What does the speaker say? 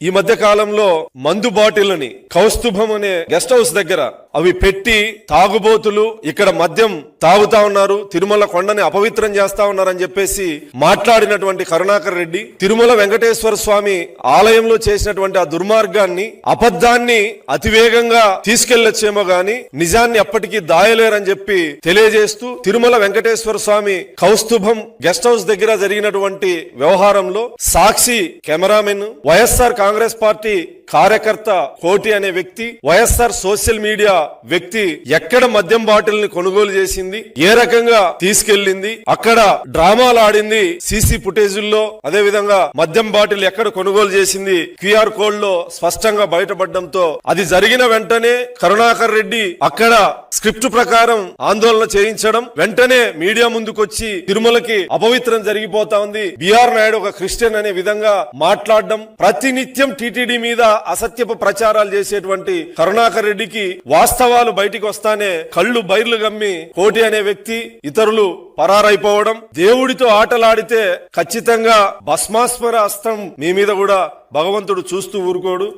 ఈ మధ్య కాలంలో మందు బాటిల్ని కౌస్తుభం అనే గెస్ట్ హౌస్ దగ్గర అవి పెట్టి తాగుబోతులు ఇక్కడ మద్యం తాగుతా ఉన్నారు. తిరుమల కొండని అపవిత్రం చేస్తా ఉన్నారని చెప్పేసి మాట్లాడినటువంటి కరుణాకర్ రెడ్డి తిరుమల వెంకటేశ్వర స్వామి ఆలయంలో చేసినటువంటి ఆ దుర్మార్గాన్ని అబద్ధాన్ని అతివేగంగా తీసుకెళ్ళొచ్చేమో గాని నిజాన్ని ఎప్పటికీ దాయలేరని చెప్పి తెలియజేస్తూ తిరుమల వెంకటేశ్వర స్వామి కౌస్తుభం గెస్ట్ హౌస్ దగ్గర జరిగినటువంటి వ్యవహారంలో Sakshi cameraman YSR Congress party కార్యకర్త కోటి అనే వ్యక్తి వైఎస్ఆర్ సోషల్ మీడియా వ్యక్తి ఎక్కడ మద్యం బాటిల్ని కొనుగోలు చేసింది ఏ రకంగా తీసుకెళ్ళింది అక్కడ డ్రామాలు ఆడింది సీసీ ఫుటేజుల్లో అదే విధంగా మద్యం బాటిల్ ఎక్కడ కొనుగోలు చేసింది క్యూఆర్ కోడ్లో స్పష్టంగా బయటపడడంతో అది జరిగిన వెంటనే కరుణాకర్ రెడ్డి అక్కడ స్క్రిప్ట్ ప్రకారం ఆందోళన చేయించడం వెంటనే మీడియా ముందుకొచ్చి తిరుమలకి అపవిత్రం జరిగిపోతా ఉంది. బిఆర్ నాయుడు ఒక క్రిస్టియన్ అనే విధంగా మాట్లాడడం ప్రతినిత్యం టీటీడీ మీద అసత్యపు ప్రచారాలు చేసేటువంటి కరుణాకర్ రెడ్డికి వాస్తవాలు బయటికి వస్తానే కళ్ళు బైర్లు గమ్మి కోటి అనే వ్యక్తి ఇతరులు పరారైపోవడం దేవుడితో ఆటలాడితే ఖచ్చితంగా భస్మాస్మర అస్త్రం మీ మీద కూడా భగవంతుడు చూస్తూ ఊరుకోడు.